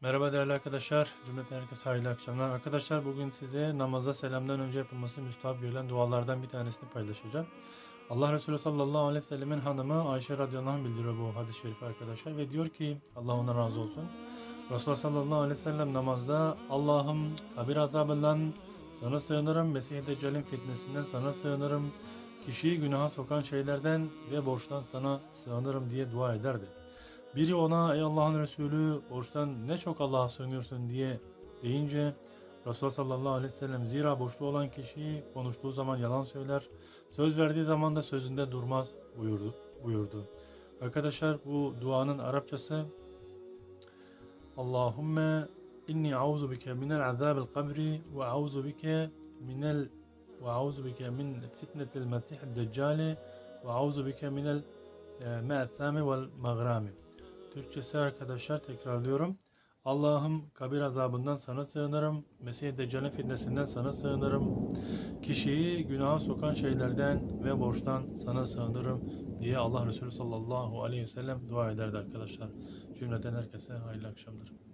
Merhaba değerli arkadaşlar. Cümleten herkese hayırlı akşamlar. Arkadaşlar bugün size namazda selamdan önce yapılması müstahap görülen dualardan bir tanesini paylaşacağım. Allah Resulü sallallahu aleyhi ve sellemin hanımı Ayşe radıyallahu anh bildiriyor bu hadis-i şerifi arkadaşlar. Ve diyor ki Allah ona razı olsun. Resulullah sallallahu aleyhi ve sellem namazda Allah'ım kabir azabından sana sığınırım. Mesih Deccal'in fitnesinden sana sığınırım. Kişiyi günaha sokan şeylerden ve borçtan sana sığınırım diye dua ederdi. Biri ona ey Allah'ın Resulü borçtan ne çok Allah'a sığınıyorsun diye deyince Resulullah sallallahu aleyhi ve sellem zira borçlu olan kişi konuştuğu zaman yalan söyler, söz verdiği zaman da sözünde durmaz buyurdu. buyurdu. Arkadaşlar bu duanın Arapçası Allahümme inni auzu bike minel azabil kabri ve auzu bike minel ve auzu bike min fitnetil mesih deccali ve auzu bike minel e, me'thami vel magrami. Türkçesi arkadaşlar tekrarlıyorum. Allah'ım kabir azabından sana sığınırım. Mesih Deccal'in fitnesinden sana sığınırım. Kişiyi günaha sokan şeylerden ve borçtan sana sığınırım diye Allah Resulü sallallahu aleyhi ve sellem dua ederdi arkadaşlar. Cümleten herkese hayırlı akşamlar.